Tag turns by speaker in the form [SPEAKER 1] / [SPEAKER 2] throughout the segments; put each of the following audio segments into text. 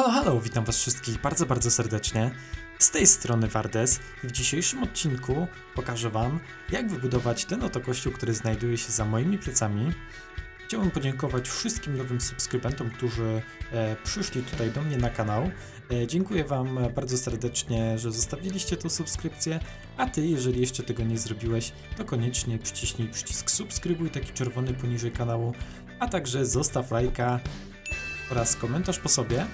[SPEAKER 1] Halo, halo, witam was wszystkich bardzo, bardzo serdecznie. Z tej strony Wardes i w dzisiejszym odcinku pokażę wam, jak wybudować ten oto kościół, który znajduje się za moimi plecami. Chciałbym podziękować wszystkim nowym subskrybentom, którzy e, przyszli tutaj do mnie na kanał. E, dziękuję wam bardzo serdecznie, że zostawiliście tą subskrypcję, a ty, jeżeli jeszcze tego nie zrobiłeś, to koniecznie przyciśnij przycisk subskrybuj, taki czerwony poniżej kanału, a także zostaw lajka oraz komentarz po sobie.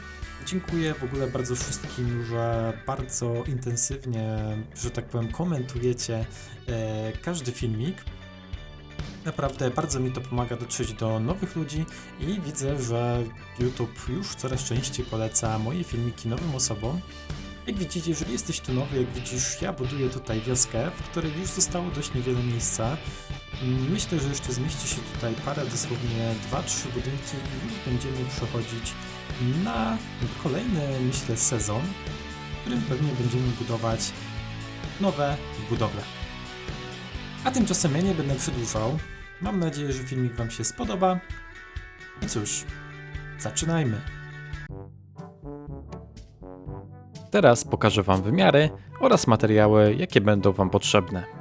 [SPEAKER 1] Dziękuję w ogóle bardzo wszystkim, że bardzo intensywnie, że tak powiem, komentujecie e, każdy filmik. Naprawdę bardzo mi to pomaga dotrzeć do nowych ludzi i widzę, że YouTube już coraz częściej poleca moje filmiki nowym osobom. Jak widzicie, jeżeli jesteś tu nowy, jak widzisz, ja buduję tutaj wioskę, w której już zostało dość niewiele miejsca. Myślę, że jeszcze zmieści się tutaj parę, dosłownie 2-3 budynki i już będziemy przechodzić na kolejny, myślę, sezon, w którym pewnie będziemy budować nowe budowle. A tymczasem ja nie będę przedłużał. Mam nadzieję, że filmik Wam się spodoba. I cóż, zaczynajmy.
[SPEAKER 2] Teraz pokażę Wam wymiary oraz materiały, jakie będą Wam potrzebne.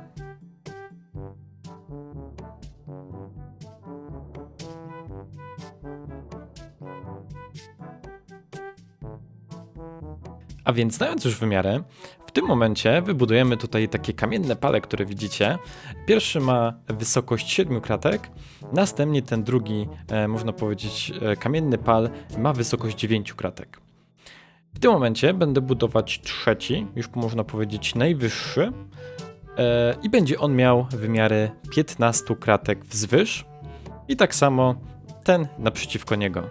[SPEAKER 2] A więc znając już wymiary, w tym momencie wybudujemy tutaj takie kamienne pale, które widzicie. Pierwszy ma wysokość 7 kratek, następnie ten drugi, e, można powiedzieć, e, kamienny pal ma wysokość 9 kratek. W tym momencie będę budować trzeci, już można powiedzieć najwyższy, e, i będzie on miał wymiary 15 kratek wzwyż i tak samo ten naprzeciwko niego.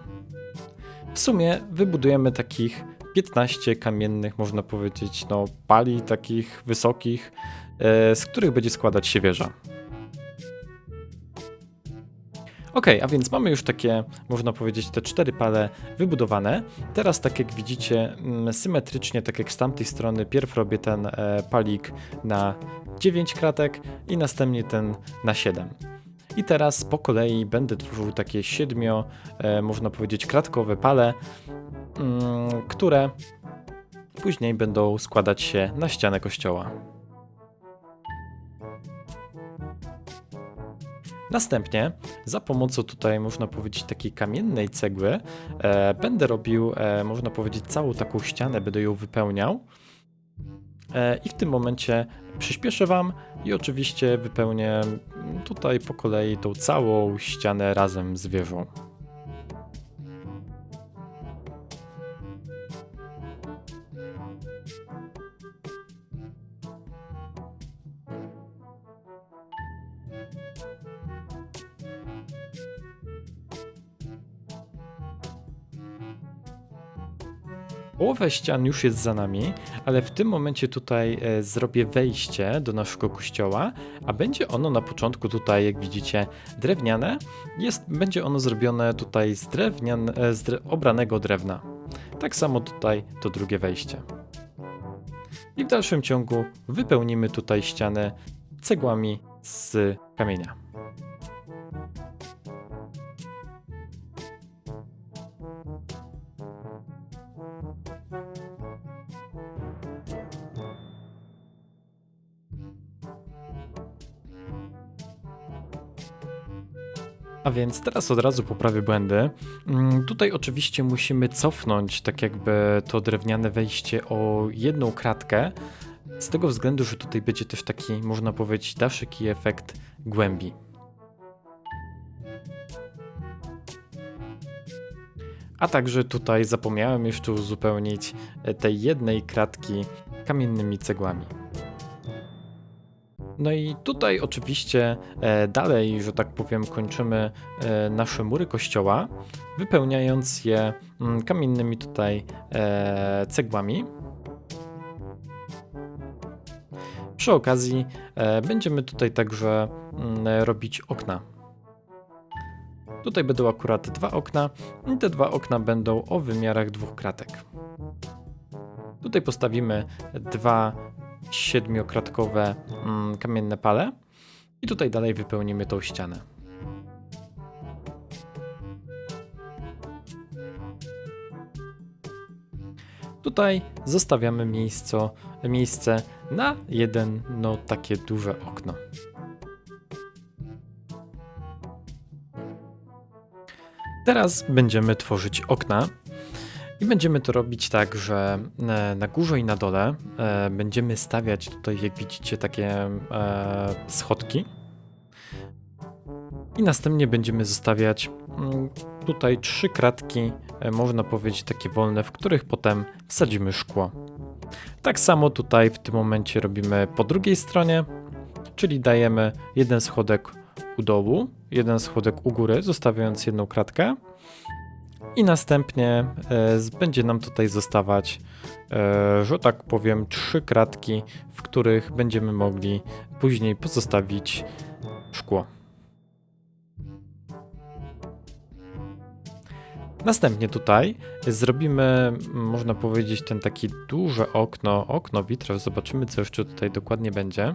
[SPEAKER 2] W sumie wybudujemy takich 15 kamiennych, można powiedzieć, no, pali takich wysokich, e, z których będzie składać się wieża. Ok, a więc mamy już takie, można powiedzieć, te cztery pale wybudowane. Teraz, tak jak widzicie, mm, symetrycznie, tak jak z tamtej strony, pierw robię ten e, palik na 9 kratek i następnie ten na 7. I teraz po kolei będę tworzył takie siedmio, e, można powiedzieć, kratkowe pale, mm, które później będą składać się na ścianę kościoła. Następnie za pomocą tutaj można powiedzieć takiej kamiennej cegły e, będę robił, e, można powiedzieć, całą taką ścianę, będę ją wypełniał. E, I w tym momencie przyspieszę Wam i oczywiście wypełnię tutaj po kolei tą całą ścianę razem z wieżą. Połowę ścian już jest za nami, ale w tym momencie tutaj e, zrobię wejście do naszego kościoła, a będzie ono na początku tutaj, jak widzicie, drewniane. Jest, będzie ono zrobione tutaj z, drewnian, e, z dre, obranego drewna. Tak samo tutaj to drugie wejście. I w dalszym ciągu wypełnimy tutaj ścianę cegłami z kamienia. A więc teraz od razu poprawię błędy. Mm, Tutaj oczywiście musimy cofnąć tak jakby to drewniane wejście o jedną kratkę. Z tego względu, że tutaj będzie też taki, można powiedzieć, daszyk i efekt głębi. A także tutaj zapomniałem jeszcze uzupełnić e, tej jednej kratki kamiennymi cegłami. No i tutaj oczywiście e, dalej, że tak powiem, kończymy e, nasze mury kościoła, wypełniając je mm, kamiennymi tutaj e, cegłami. Przy okazji będziemy tutaj także mm, robić okna. Tutaj będą akurat dwa okna i te dwa okna będą o wymiarach dwóch kratek. Tutaj postawimy dwa siedmiokratkowe mm, kamienne pale i tutaj dalej wypełnimy tą ścianę. Tutaj zostawiamy miejsce, miejsce na jeden, no takie duże okno. Teraz będziemy tworzyć okna i będziemy to robić tak, że e, na górze i na dole e, będziemy stawiać tutaj, jak widzicie, takie e, schodki. I następnie będziemy zostawiać mm, tutaj trzy kratki, można powiedzieć takie wolne, w których potem wsadzimy szkło. Tak samo tutaj w tym momencie robimy po drugiej stronie, czyli dajemy jeden schodek u dołu, jeden schodek u góry, zostawiając jedną kratkę. I następnie e, będzie nam tutaj zostawać, e, że tak powiem, trzy kratki, w których będziemy mogli później pozostawić szkło. Następnie tutaj zrobimy, można powiedzieć, ten taki duże okno, okno witraż. Zobaczymy, co jeszcze tutaj dokładnie będzie.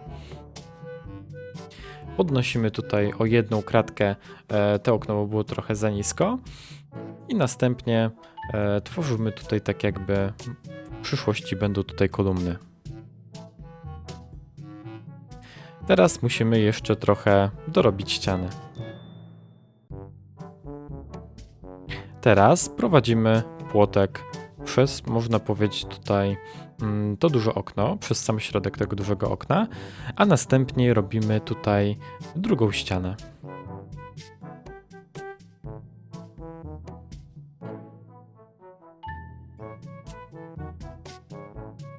[SPEAKER 2] Podnosimy tutaj o jedną kratkę e, to okno, bo było trochę za nisko. I następnie e, tworzymy tutaj tak jakby w przyszłości będą tutaj kolumny. Teraz musimy jeszcze trochę dorobić ściany. Teraz prowadzimy płotek przez, można powiedzieć tutaj, mm, to duże okno, przez sam środek tego dużego okna, a następnie robimy tutaj drugą ścianę.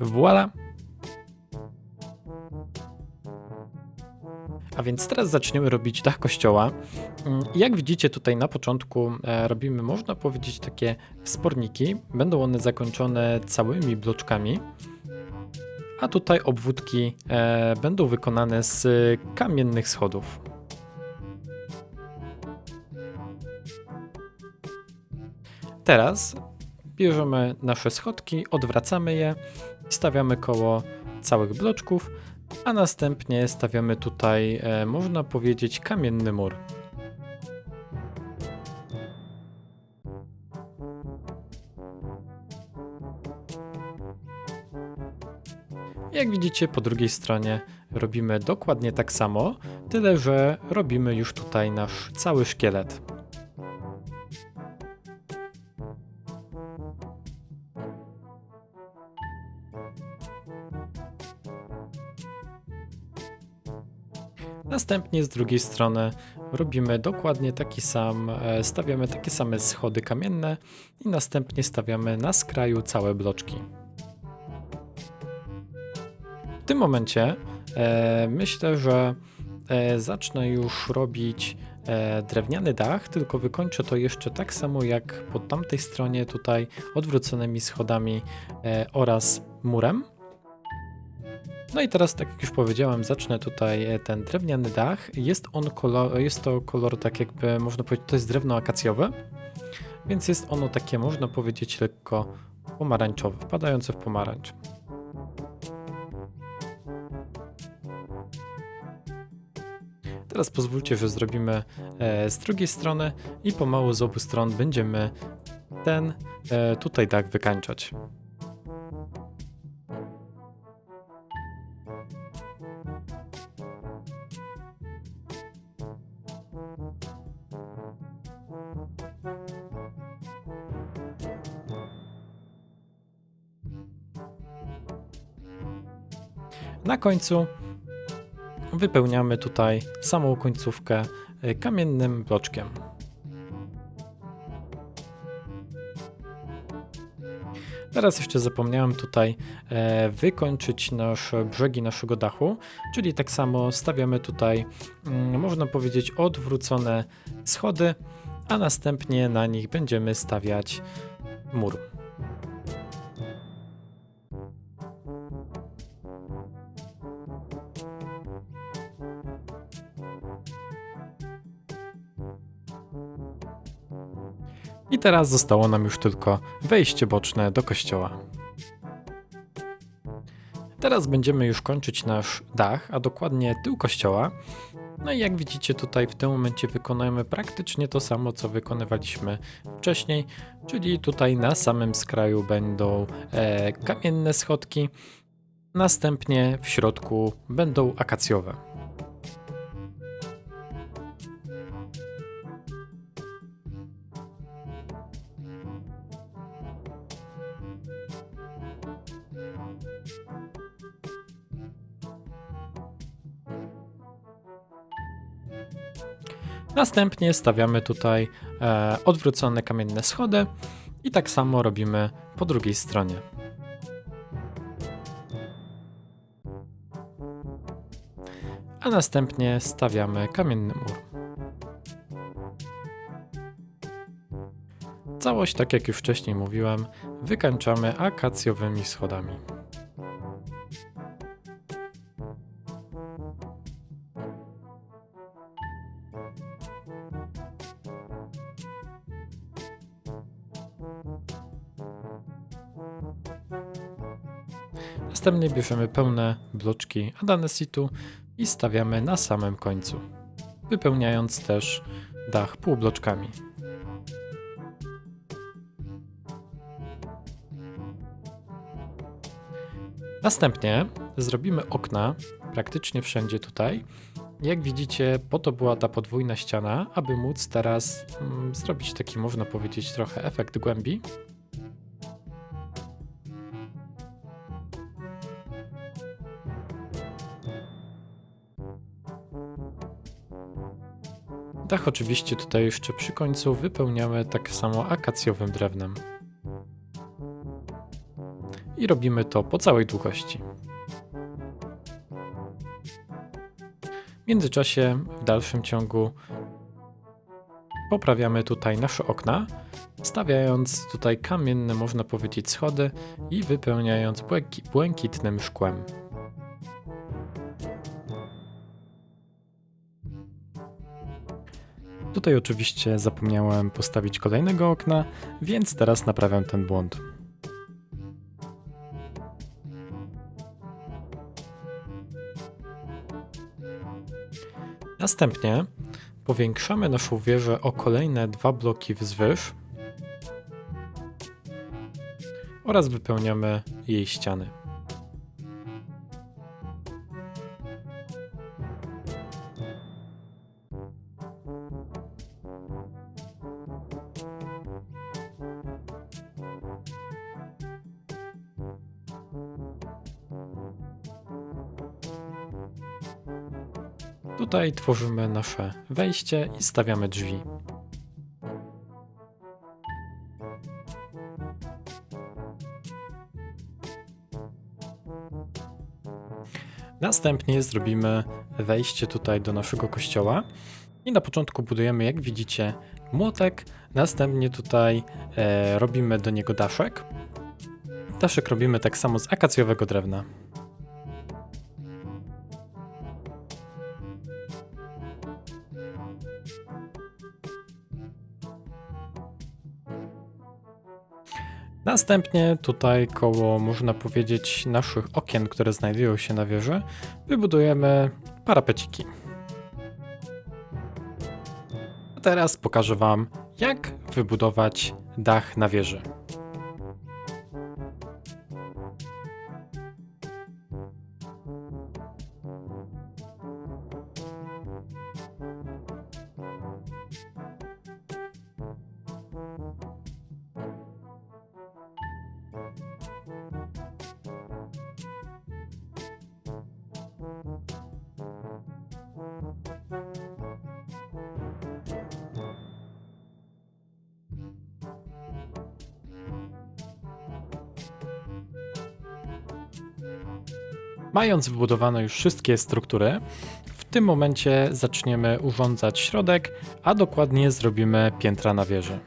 [SPEAKER 2] Voila! A więc teraz zaczniemy robić dach kościoła. Mm, Jak widzicie tutaj na początku e, robimy, można powiedzieć, takie wsporniki. Będą one zakończone całymi bloczkami. A tutaj obwódki e, będą wykonane z kamiennych schodów. Teraz bierzemy nasze schodki, odwracamy je stawiamy koło całych bloczków, a następnie stawiamy tutaj, e, można powiedzieć, kamienny mur. Jak widzicie, po drugiej stronie robimy dokładnie tak samo, tyle że robimy już tutaj nasz cały szkielet. Następnie z drugiej strony robimy dokładnie taki sam, e, stawiamy takie same schody kamienne i następnie stawiamy na skraju całe bloczki. W tym momencie e, myślę, że e, zacznę już robić e, drewniany dach, tylko wykończę to jeszcze tak samo jak po tamtej stronie tutaj odwróconymi schodami e, oraz murem. No i teraz, tak jak już powiedziałem, zacznę tutaj e, ten drewniany dach. Jest on kolor, jest to kolor tak jakby, można powiedzieć, to jest drewno akacjowe, więc jest ono takie, można powiedzieć, lekko pomarańczowe, wpadające w pomarańcz. Teraz pozwólcie, że zrobimy e, z drugiej strony i pomału z obu stron będziemy ten e, tutaj dach wykańczać. Na końcu wypełniamy tutaj samą końcówkę y, kamiennym bloczkiem. Teraz jeszcze zapomniałem tutaj e, wykończyć nasze brzegi naszego dachu, czyli tak samo stawiamy tutaj, mm, można powiedzieć, odwrócone schody, a następnie na nich będziemy stawiać mur. I teraz zostało nam już tylko wejście boczne do kościoła. Teraz będziemy już kończyć nasz dach, a dokładnie tył kościoła. No i jak widzicie tutaj w tym momencie wykonujemy praktycznie to samo, co wykonywaliśmy wcześniej, czyli tutaj na samym skraju będą e, kamienne schodki, następnie w środku będą akacjowe. Następnie stawiamy tutaj e, odwrócone kamienne schody i tak samo robimy po drugiej stronie. A następnie stawiamy kamienny mur. Całość, tak jak już wcześniej mówiłem, wykańczamy akacjowymi schodami. Następnie bierzemy pełne bloczki Adanesitu i stawiamy na samym końcu, wypełniając też dach półbloczkami. Następnie zrobimy okna praktycznie wszędzie tutaj. Jak widzicie, po to była ta podwójna ściana, aby móc teraz mm, zrobić taki, można powiedzieć, trochę efekt głębi. Dach oczywiście tutaj jeszcze przy końcu wypełniamy tak samo akacjowym drewnem. I robimy to po całej długości. W międzyczasie, w dalszym ciągu, poprawiamy tutaj nasze okna, stawiając tutaj kamienne, można powiedzieć, schody i wypełniając błęki- błękitnym szkłem. Tutaj oczywiście zapomniałem postawić kolejnego okna, więc teraz naprawiam ten błąd. Następnie powiększamy naszą wieżę o kolejne dwa bloki wzwyż oraz wypełniamy jej ściany. Tutaj tworzymy nasze wejście i stawiamy drzwi. Następnie zrobimy wejście tutaj do naszego kościoła i na początku budujemy, jak widzicie, młotek, następnie tutaj e, robimy do niego daszek. Daszek robimy tak samo z akacjowego drewna. Następnie tutaj koło, można powiedzieć, naszych okien, które znajdują się na wieży, wybudujemy parapeciki. A teraz pokażę Wam, jak wybudować dach na wieży. Mając wybudowane już wszystkie struktury, w tym momencie zaczniemy urządzać środek, a dokładnie zrobimy piętra na wieży.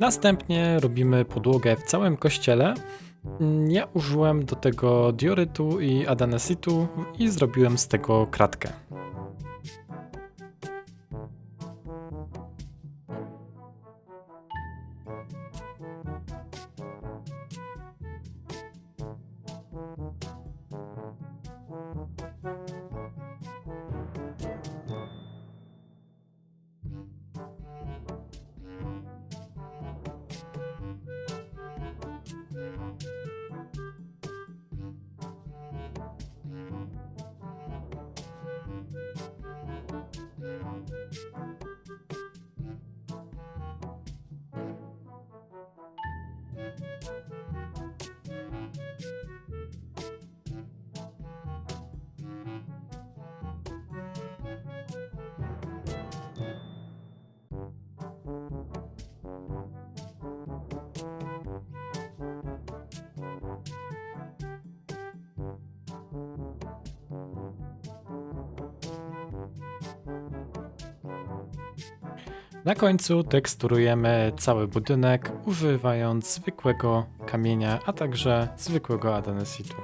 [SPEAKER 2] Następnie robimy podłogę w całym kościele Ja użyłem do tego diorytu i adanesitu i zrobiłem z tego kratkę. Na końcu teksturujemy cały budynek używając zwykłego kamienia, a także zwykłego adanesitu.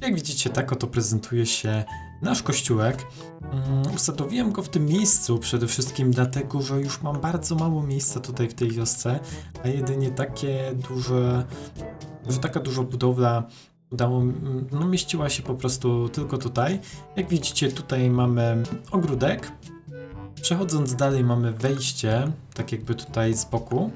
[SPEAKER 1] Jak widzicie, tak oto prezentuje się nasz kościółek. Mm, Usadowiłem go w tym miejscu przede wszystkim dlatego, że już mam bardzo mało miejsca tutaj w tej wiosce, a jedynie takie duże, że taka duża budowla udało, no mieściła się po prostu tylko tutaj. Jak widzicie, tutaj mamy ogródek. Przechodząc dalej mamy wejście, tak jakby tutaj z boku.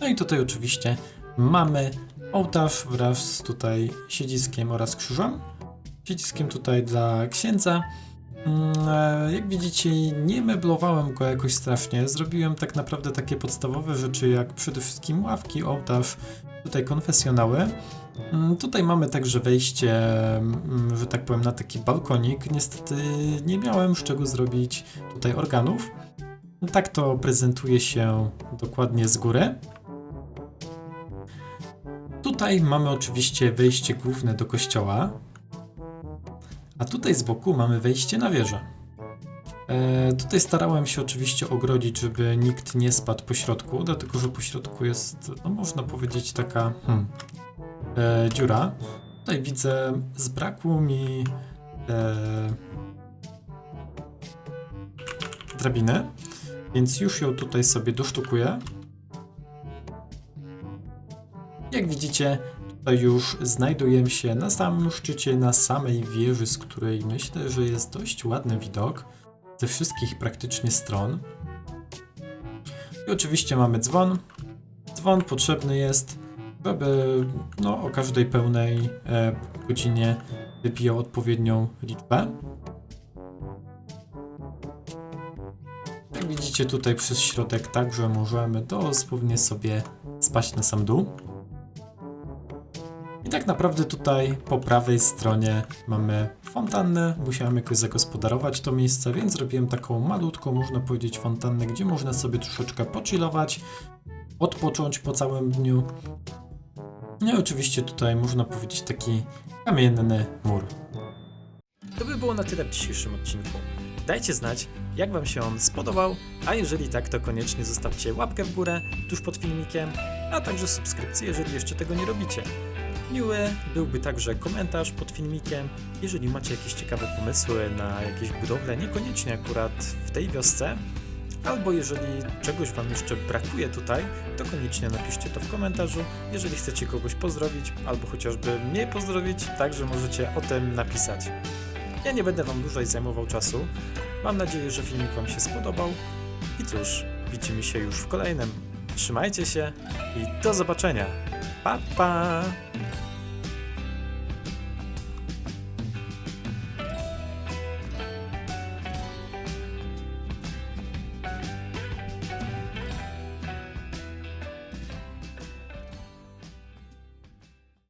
[SPEAKER 1] No i tutaj oczywiście mamy ołtarz wraz z tutaj siedziskiem oraz krzyżem. Siedziskiem tutaj dla księdza. Mm, e, Jak widzicie, nie meblowałem go jakoś strasznie. Zrobiłem tak naprawdę takie podstawowe rzeczy, jak przede wszystkim ławki, ołtarz, tutaj konfesjonały. Mm, Tutaj mamy także wejście, mm, że tak powiem, na taki balkonik. Niestety nie miałem z czego zrobić tutaj organów. Tak to prezentuje się dokładnie z góry. Tutaj mamy oczywiście wejście główne do kościoła, a tutaj z boku mamy wejście na wieżę. E, tutaj starałem się oczywiście ogrodzić, żeby nikt nie spadł po środku, dlatego że po środku jest, no można powiedzieć, taka hmm, e, dziura. Tutaj widzę, zbrakło mi e, drabiny, więc już ją tutaj sobie dosztukuję. Jak widzicie, tutaj już znajdujemy się na samym szczycie, na samej wieży, z której myślę, że jest dość ładny widok ze wszystkich praktycznie stron. I oczywiście mamy dzwon. Dzwon potrzebny jest, żeby no, o każdej pełnej e, godzinie wybijał odpowiednią liczbę. Jak widzicie tutaj przez środek także możemy dosłownie sobie spaść na sam dół. I tak naprawdę tutaj po prawej stronie mamy fontannę. Musiałem jakoś zagospodarować to miejsce, więc zrobiłem taką malutką, można powiedzieć, fontannę, gdzie można sobie troszeczkę pochillować, odpocząć po całym dniu. No i oczywiście tutaj można powiedzieć taki kamienny mur.
[SPEAKER 2] To by było na tyle w dzisiejszym odcinku. Dajcie znać, jak Wam się on spodobał, a jeżeli tak, to koniecznie zostawcie łapkę w górę tuż pod filmikiem, a także subskrypcję, jeżeli jeszcze tego nie robicie. Miły byłby także komentarz pod filmikiem, jeżeli macie jakieś ciekawe pomysły na jakieś budowle, niekoniecznie akurat w tej wiosce,
[SPEAKER 1] Albo jeżeli czegoś Wam jeszcze brakuje tutaj, to koniecznie napiszcie to w komentarzu. Jeżeli chcecie kogoś pozdrowić, albo chociażby mnie pozdrowić, także możecie o tym napisać. Ja nie będę Wam dłużej zajmował czasu. Mam nadzieję, że filmik Wam się spodobał. I cóż, widzimy się już w kolejnym. Trzymajcie się i do zobaczenia. Pa, pa!